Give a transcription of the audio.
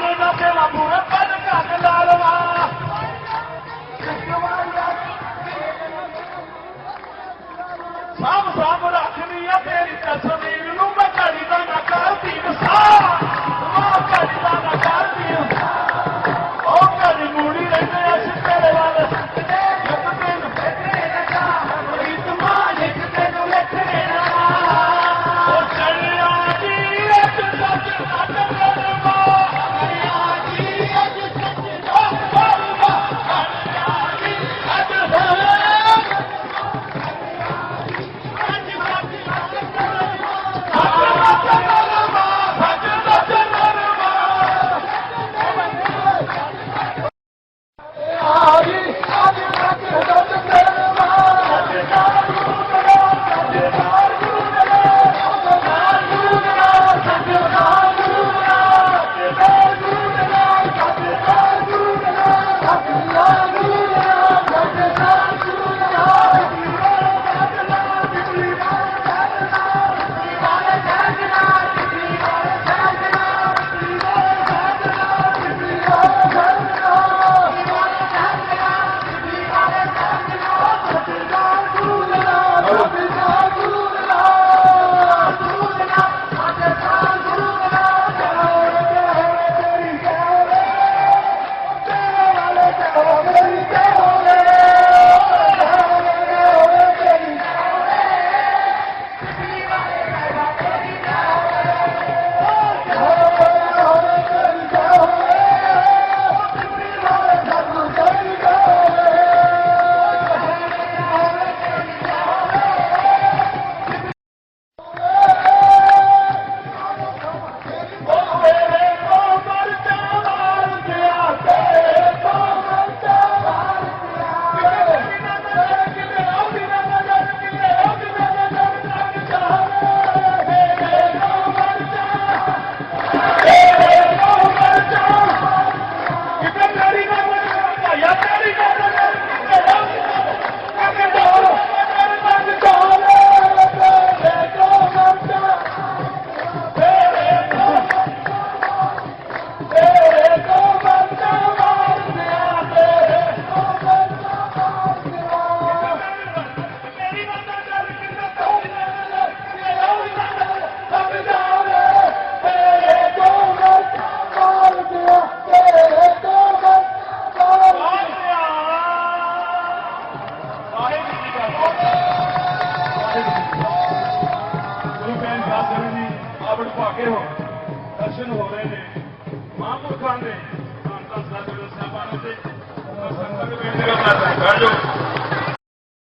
Canada! ਪ੍ਰਤਾਪ ਦੇਵ ਜੀ ਆਵਣ ਭਾਗੇ ਹੋ ਦਰਸ਼ਨ ਹੋ ਰਹੇ ਨੇ। ਮਹਾਂਪੁਰਖਾਂ ਦੇ ਸੰਤਾਂ ਸਾਹਿਬਾਨ ਦੇ ਸੰਗਤ ਬੇਨਤੀ ਕਰਦਾ ਹੈ